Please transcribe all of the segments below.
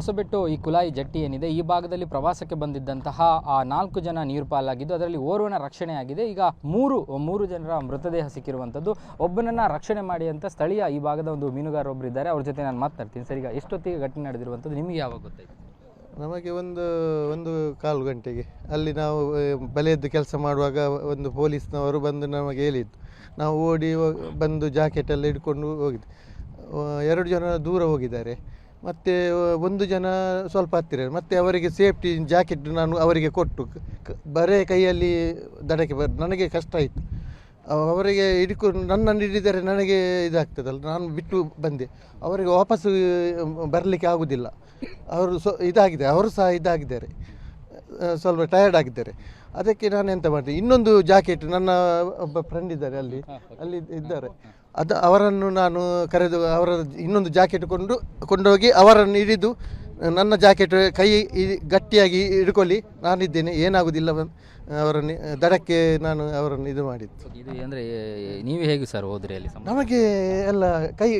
ಹೊಸಬೆಟ್ಟು ಈ ಕುಲಾಯಿ ಜಟ್ಟಿ ಏನಿದೆ, ಈ ಭಾಗದಲ್ಲಿ ಪ್ರವಾಸಕ್ಕೆ ಬಂದಿದ್ದಂತಹ ಆ ನಾಲ್ಕು ಜನ ನೀರು ಪಾಲಾಗಿದ್ದು ಅದರಲ್ಲಿ ಓರ್ವನ ರಕ್ಷಣೆಯಾಗಿದೆ ಈಗ ಮೂರು ಮೂರು ಜನರ ಮೃತದೇಹ ಸಿಕ್ಕಿರುವಂಥದ್ದು. ಒಬ್ಬನನ್ನ ರಕ್ಷಣೆ ಮಾಡಿ ಅಂತ ಸ್ಥಳೀಯ ಈ ಭಾಗದ ಒಂದು ಮೀನುಗಾರರೊಬ್ಬರು ಇದ್ದಾರೆ. ಅವ್ರ ಜೊತೆ ನಾನು ಮಾತಾಡ್ತೀನಿ. ಸರಿ, ಈಗ ಎಷ್ಟೊತ್ತಿಗೆ ಘಟನೆ ನಡೆದಿರುವಂಥದ್ದು ನಿಮಗೆ ಯಾವಾಗ ಗೊತ್ತಾಯ್ತು? ನಮಗೆ ಒಂದು ಒಂದು ಕಾಲು ಗಂಟೆಗೆ. ಅಲ್ಲಿ ನಾವು ಬಲೆಯದ್ದು ಕೆಲಸ ಮಾಡುವಾಗ ಒಂದು ಪೊಲೀಸ್ನವರು ಬಂದು ನಮಗೆ ಹೇಳಿದ್ದು. ನಾವು ಓಡಿ ಬಂದು ಜಾಕೆಟ್ ಎಲ್ಲ ಹಿಡ್ಕೊಂಡು ಹೋಗಿದ್ದು ಎರಡು ಜನ ದೂರ ಹೋಗಿದ್ದಾರೆ. ಮತ್ತು ಒಂದು ಜನ ಸ್ವಲ್ಪ ಹತ್ತಿರ ಮತ್ತು ಅವರಿಗೆ ಸೇಫ್ಟಿ ಜಾಕೆಟ್ ನಾನು ಅವರಿಗೆ ಕೊಟ್ಟು ಬರೇ ಕೈಯಲ್ಲಿ ದಡಕ್ಕೆ ಬರ್, ನನಗೆ ಕಷ್ಟ ಆಯಿತು. ಅವರಿಗೆ ಹಿಡ್ಕೊಂಡು ನನ್ನನ್ನು ಹಿಡಿದರೆ ನನಗೆ ಇದಾಗ್ತದಲ್ಲ, ನಾನು ಬಿಟ್ಟು ಬಂದೆ. ಅವರಿಗೆ ವಾಪಸ್ಸು, ಬರಲಿಕ್ಕೆ ಆಗುವುದಿಲ್ಲ ಅವರು ಸೊ, ಇದಾಗಿದೆ, ಅವರು ಸಹ ಇದಾಗಿದ್ದಾರೆ. ಸ್ವಲ್ಪ ಟಯರ್ಡ್ ಆಗಿದ್ದಾರೆ. ಅದಕ್ಕೆ ನಾನು ಎಂತ ಮಾಡಿದೆ ಇನ್ನೊಂದು ಜಾಕೆಟ್ ನನ್ನ ಒಬ್ಬ ಫ್ರೆಂಡ್ ಇದ್ದಾರೆ ಅಲ್ಲಿ ಅಲ್ಲಿ ಇದ್ದಾರೆ. ಅದು ಅವರನ್ನು ನಾನು ಕರೆದು ಅವರ ಇನ್ನೊಂದು ಜಾಕೆಟ್ ಕೊಂಡು ಕೊಂಡೋಗಿ ಅವರನ್ನು ಹಿಡಿದು ನನ್ನ ಜಾಕೆಟ್ ಕೈ ಗಟ್ಟಿಯಾಗಿ ಹಿಡ್ಕೊಳ್ಳಿ ನಾನಿದ್ದೇನೆ ಏನಾಗುವುದಿಲ್ಲ ಅವರನ್ನು ದಡಕ್ಕೆ ನಾನು ಅವರನ್ನು ಇದು ಮಾಡಿದ್ದು. ಇದು ಅಂದರೆ ನೀವು ಹೇಗೆ ಸರ್ ಹೋದ್ರಿ ಅಲ್ಲಿ ನಮಗೆ ಎಲ್ಲ ಕೈ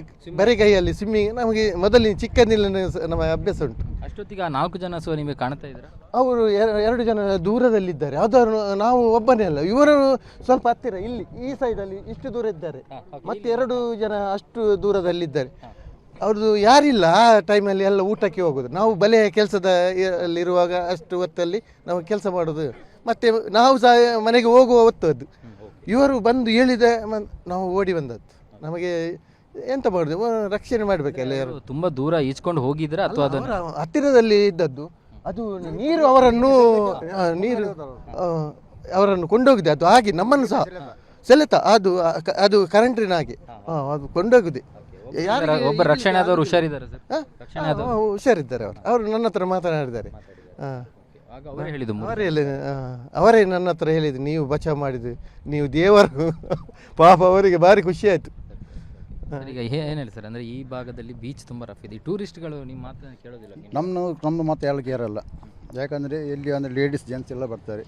ಬರೀ ಕೈಯಲ್ಲಿ ಸ್ವಿಮ್ಮಿಂಗ್ ನಮಗೆ ಮೊದಲಿನ ಚಿಕ್ಕಂದಿನ ನಮ್ಮ ಅಭ್ಯಾಸ ಉಂಟು. ಅಷ್ಟೊತ್ತಿಗೆ ಆ ನಾಲ್ಕು ಜನ ಸೊ ನಿಮಗೆ ಕಾಣ್ತಾ ಇದ್ರ ಅವರು ಎರ- ಎರಡು ಜನ ದೂರದಲ್ಲಿದ್ದಾರೆ. ಆದರೂ ನಾವು ಒಬ್ಬನೇ ಅಲ್ಲ. ಇವರು ಸ್ವಲ್ಪ ಹತ್ತಿರ ಇಲ್ಲಿ ಈ ಸೈಡಲ್ಲಿ ಇಷ್ಟು ದೂರ ಇದ್ದಾರೆ. ಮತ್ತೆ ಎರಡು ಜನ ಅಷ್ಟು ದೂರದಲ್ಲಿದ್ದಾರೆ. ಅವ್ರದ್ದು ಯಾರಿಲ್ಲ ಆ ಟೈಮಲ್ಲಿ ಎಲ್ಲ ಊಟಕ್ಕೆ ಹೋಗೋದು. ನಾವು ಬಲೆ ಕೆಲಸದ ಇರುವಾಗ ಅಷ್ಟು ಹೊತ್ತಲ್ಲಿ ನಾವು ಕೆಲಸ ಮಾಡೋದು. ಮತ್ತೆ ನಾವು ಸಹ ಮನೆಗೆ ಹೋಗುವ ಹೊತ್ತು ಅದು ಇವರು ಬಂದು ಹೇಳಿದ ಮ- ನಾವು ಓಡಿ ಬಂದದ್ದು. ನಮಗೆ ಎಂತ ಮಾಡುದು? ರಕ್ಷಣೆ ಮಾಡ್ಬೇಕಲ್ಲ ಯಾರು ತುಂಬ ದೂರ ಈಚ್ಕೊಂಡು ಹೋಗಿದ್ರೆ ಅಥವಾ ಅವರ ಹತ್ತಿರದಲ್ಲಿ ಇದ್ದದ್ದು. ಅದು ನೀರು ಅವರನ್ನು ಆ, ನೀರು ಆ, ಅವರನ್ನು ಕೊಂಡೋಗಿದೆ. ಅದು ಹಾಗೆ ನಮ್ಮನ್ನು ಸಹ. ಸೆಳೆತ ಅದು ಅದು ಕರೆಂಟಿನ ಹಾಗೆ. ಆ, ಅದು ಕೊಂಡೋಗಿದೆ. ಯಾರಿಗೆ ಒಬ್ಬ ರಕ್ಷಣೆ ಆದವರು ಹುಷಾರಿದ್ದಾರೆ ಸರ್? ಆ? ಆ, ಆ, ಹುಷಾರಿದ್ದಾರೆ ಅವರು. ಅವರು ನನ್ನ ಹತ್ರ ಮಾತನಾಡಿದ್ದಾರೆ. ಆ. ಆಗ ಅವರೇ ಹೇಳಿದ್ದು ಮುಂದೆ. ಅವರೇ ಹೇಳಿ- ಆ, ಅವರೇ ನನ್ನ ಹತ್ರ ಹೇಳಿದ್ರು ನೀವು ಬಚಾವ್ ಮಾಡಿದ್ರಿ ನೀವು ದೇವರು ಪಾಪ ಅವರಿಗೆ ಭಾರಿ ಖುಷಿ ಆಯ್ತು. ಸರ್, ಈಗ ಏ- ಏನ್ ಹೇಳಿ ಸರ್ ಅಂದ್ರೆ ಈ ಭಾಗದಲ್ಲಿ ಬೀಚ್ ತುಂಬಾ ರಫ್ ಇದೆ. ಈ ಟೂರಿಸ್ಟ್ಗಳು ನಿಮ್ಮ ಮಾತನ್ನ ಕೇಳೋದಿಲ್ಲ ನಮ್ಮ ನಮ್ಮ ಮಾತು ಎಲ್ಲ ಇರಲ್ಲ ಯಾಕಂದರೆ ಇಲ್ಲಿ ಅಂದರೆ ಲೇಡೀಸ್ ಜೆಂಟ್ಸ್ ಎಲ್ಲ ಬರ್ತಾರೆ.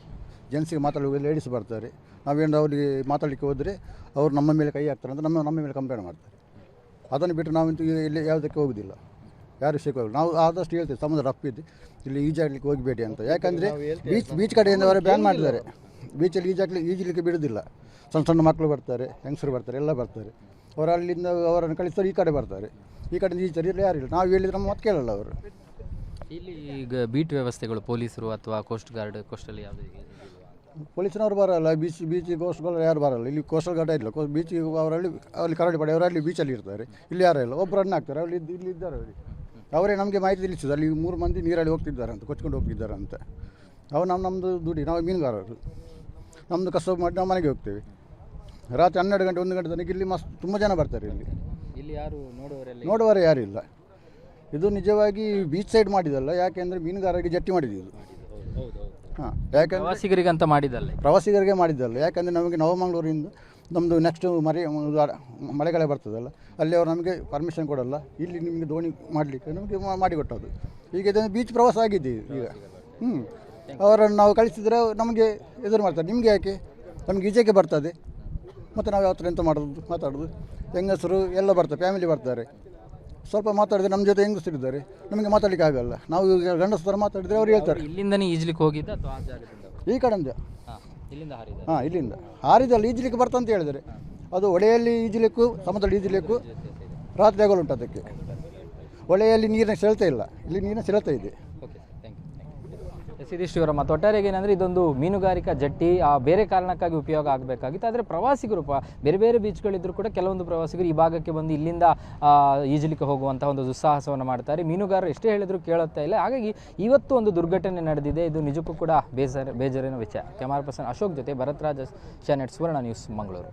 ಜೆಂಟ್ಸಿಗೆ ಮಾತಾಡುವಾಗ ಲೇಡೀಸ್ ಬರ್ತಾರೆ. ನಾವೇನು ಅವರಿಗೆ ಮಾತಾಡಲಿಕ್ಕೆ ಹೋದರೆ ಅವರು ನಮ್ಮ ಮೇಲೆ ಕೈ ಹಾಕ್ತಾರೆ ಅಂತ ನಮ್ಮ ನಮ್ಮ ಮೇಲೆ ಕಂಪ್ಲೇಂಟ್ ಮಾಡ್ತಾರೆ. ಅದನ್ನು ಬಿಟ್ಟು ನಾವಂತೂ ಇಲ್ಲಿ ಯಾವುದಕ್ಕೆ ಹೋಗೋದಿಲ್ಲ. ಯಾರು ಸಿಕ್ಕೋಲ್ಲ ನಾವು ಆದಷ್ಟು ಹೇಳ್ತೇವೆ ಸಮುದ್ರ ರಫ್ ಇದೆ. ಇಲ್ಲಿ ಈಜಾಡ್ಲಿಕ್ಕೆ ಹೋಗಬೇಡಿ ಅಂತ. ಯಾಕಂದರೆ ಬೀಚ್ ಬೀಚ್ ಕಡೆಯಿಂದ ಅವರು ಬ್ಯಾನ್ ಮಾಡಿದ್ದಾರೆ ಬೀಚಲ್ಲಿ ಈಜಾಕ್ಲಿ ಈಜಲಿಕ್ಕೆ ಬಿಡೋದಿಲ್ಲ. ಸಣ್ಣ ಸಣ್ಣ ಮಕ್ಕಳು ಬರ್ತಾರೆ ಹೆಂಗಸರು ಬರ್ತಾರೆ ಎಲ್ಲ ಬರ್ತಾರೆ. ಅವರು ಅಲ್ಲಿಂದ ಅವರನ್ನು ಕಳಿಸ್ತಾರೆ ಈ ಕಡೆ ಬರ್ತಾರೆ. ಈ ಕಡೆ ಈಜಾಡಿ ಇಲ್ಲಿ ಯಾರಿಲ್ಲ ನಾವು ಹೇಳಿದ್ರೆ ನಮ್ಮ ಮತ್ತೆ ಕೇಳಲ್ಲ ಅವರು. ಇಲ್ಲಿ ಈಗ ಬೀಟ್ ವ್ಯವಸ್ಥೆಗಳು ಪೊಲೀಸರು ಅಥವಾ ಕೋಸ್ಟ್ ಗಾರ್ಡ್ ಕೋಸ್ಟಲ್ಲಿ ಯಾವುದು ಪೊಲೀಸ್ನವ್ರು ಬರಲ್ಲ. ಬೀಚ್ ಬೀಚ್ ಕೋಸ್ಟ್ಗಳು ಯಾರು ಬರಲ್ಲ. ಇಲ್ಲಿ ಕೋಸ್ಟಲ್ ಗಾರ್ಡ್ ಇಲ್ಲ. ಬೀಚ್ ಅವರಲ್ಲಿ ಅಲ್ಲಿ ಕರಡಿ ಪಡೆ ಅವರಲ್ಲಿ ಬೀಚಲ್ಲಿ ಇರ್ತಾರೆ. ಇಲ್ಲಿ ಯಾರು ಇಲ್ಲ. ಒಬ್ಬರು ಅಣ್ಣ ಹಾಕ್ತಾರೆ ಅಲ್ಲಿ ಇಲ್ಲಿ ಇದ್ದಾರೆ ಅವರು. ಅವರೇ ನಮಗೆ ಮಾಹಿತಿ ತಿಳಿಸಿದ್ರು ಅಲ್ಲಿ ಮೂರು ಮಂದಿ ನೀರಲ್ಲಿ ಹೋಗ್ತಿದ್ದಾರೆ ಅಂತ ಕೊಚ್ಕೊಂಡು ಹೋಗ್ತಿದ್ದಾರೆ ಅಂತ ಅವು ನಮ್ಮ ನಮ್ಮದು ದುಡಿ ನಾವು ಮೀನುಗಾರರು. ನಮ್ಮದು ಕಸ ಮಾಡಿ ನಾವು ಮನೆಗೆ ಹೋಗ್ತೇವೆ. ರಾತ್ರಿ ಹನ್ನೆರಡು ಗಂಟೆ ಒಂದು ಗಂಟೆ ತನಕ ಇಲ್ಲಿ ಮಸ್ತ್ ತುಂಬ ಜನ ಬರ್ತಾರೆ ಇಲ್ಲಿ. ಇಲ್ಲಿ ಯಾರು ನೋಡುವವರೆಲ್ಲ ನೋಡುವವರು ಇಲ್ಲ. ಇದು ನಿಜವಾಗಿ ಬೀಚ್ ಸೈಡ್ ಮಾಡಿದಲ್ಲ ಯಾಕೆಂದರೆ ಮೀನುಗಾರರಿಗೆ ಜಟ್ಟಿ ಮಾಡಿದ್ದು ಇದು. ಹಾಂ ಯಾಕೆಂದರೆ ಅಂತ ಮಾಡಿದಲ್ಲ ಪ್ರವಾಸಿಗರಿಗೆ ಮಾಡಿದ್ದಲ್ಲ. ಯಾಕೆಂದರೆ ನಮಗೆ ನವಮಂಗಳೂರಿಂದ ನಮ್ಮದು ನೆಕ್ಸ್ಟ್ ಮರಿ ಮಳೆಗಳೇ ಮಳೆಗಾಲ ಬರ್ತದಲ್ಲ ಅಲ್ಲಿ ಅವರು ನಮಗೆ ಪರ್ಮಿಷನ್ ಕೊಡಲ್ಲ. ಇಲ್ಲಿ ನಿಮಗೆ ದೋಣಿ ಮಾಡಲಿಕ್ಕೆ ನಮಗೆ ಮಾಡಿಕೊಟ್ಟದು ಈಗ ಇದನ್ನು ಬೀಚ್ ಪ್ರವಾಸ ಆಗಿದೆ ಈಗ. ಹ್ಞೂ ಅವರನ್ನು ನಾವು ಕಳಿಸಿದರೆ ನಮಗೆ ಎದುರು ಮಾಡ್ತಾರೆ. ನಿಮಗೆ ಯಾಕೆ? ನಮಗೆ ಈಜೆಗೆ ಬರ್ತದೆ. ಮತ್ತು ನಾವು ಯಾವ ಥರ ಎಂತ ಮಾಡೋದು ಮಾತಾಡೋದು? ಹೆಂಗಸರು ಎಲ್ಲ ಬರ್ತಾರೆ ಫ್ಯಾಮಿಲಿ ಬರ್ತಾರೆ. ಸ್ವಲ್ಪ ಮಾತಾಡಿದ್ರೆ ನಮ್ಮ ಜೊತೆ ಹೆಂಗಸರು ಇದ್ದಾರೆ. ನಮಗೆ ಮಾತಾಡಲಿಕ್ಕೆ ಆಗಲ್ಲ. ನಾವು ಈಗ ಗಂಡಸರ ಥರ ಮಾತಾಡಿದರೆ ಅವ್ರು ಹೇಳ್ತಾರೆ. ಇಲ್ಲಿಂದನೇ ಈಜ್ಲಿಕ್ಕೆ ಹೋಗಿದ್ದ ಅಥವಾ ಆ ಜಾಗದಿಂದ ಈ ಕಡೆಯಿಂದ. ಹಾಂ ಇಲ್ಲಿಂದ ಹಾರಿದ ಹಾಂ ಇಲ್ಲಿಂದ. ಹಾರಿದಲ್ಲಿ ಈಜಲಿಕ್ಕೆ ಬರ್ತಂತ ಹೇಳಿದರೆ ಅದು ಹೊಳೆಯಲ್ಲಿ ಈಜಲಿಕ್ಕೂ ಸಮುದ್ರದಲ್ಲಿ ಈಜಲಿಕ್ಕೂ ರಾತ್ರಿ ಆಗಲುಂಟು ಅದಕ್ಕೆ. ಹೊಳೆಯಲ್ಲಿ ನೀರಿನ ಸೆಳೆತ ಇಲ್ಲ. ಇಲ್ಲಿ ನೀರಿನ ಸೆಳೆತ ಇದೆ. ಎಸ್ ಇವರ ಮತ್ತು ಒಟ್ಟಾರೆಗೆ ಏನಂದರೆ ಇದೊಂದು ಮೀನುಗಾರಿಕಾ ಜಟ್ಟಿ ಆ, ಬೇರೆ ಕಾರಣಕ್ಕಾಗಿ ಉಪಯೋಗ ಆಗಬೇಕಾಗಿತ್ತು. ಆದರೆ ಪ್ರವಾಸಿಗರು ಬೇರೆ ಬೇರೆ ಬೀಚ್ಗಳಿದ್ದರೂ ಕೂಡ ಕೆಲವೊಂದು ಪ್ರವಾಸಿಗರು ಈ ಭಾಗಕ್ಕೆ ಬಂದು ಇಲ್ಲಿಂದ ಈಜಲಿಕ್ಕೆ ಹೋಗುವಂತಹ ಒಂದು ದುಸ್ಸಾಹಸವನ್ನು ಮಾಡ್ತಾರೆ. ಮೀನುಗಾರರು ಎಷ್ಟೇ ಹೇಳಿದರೂ ಕೇಳುತ್ತಾ ಇಲ್ಲ. ಹಾಗಾಗಿ ಇವತ್ತು ಒಂದು ದುರ್ಘಟನೆ ನಡೆದಿದೆ. ಇದು ನಿಜಕ್ಕೂ ಕೂಡ ಬೇಜಾರು ಬೇಜಾರಿನ ವಿಚಾರ. ಕ್ಯಾಮರಾ ಪರ್ಸನ್ ಅಶೋಕ್ ಜೊತೆ Bharat Raj ಚಾನೆಟ್ Suvarna news Mangaluru.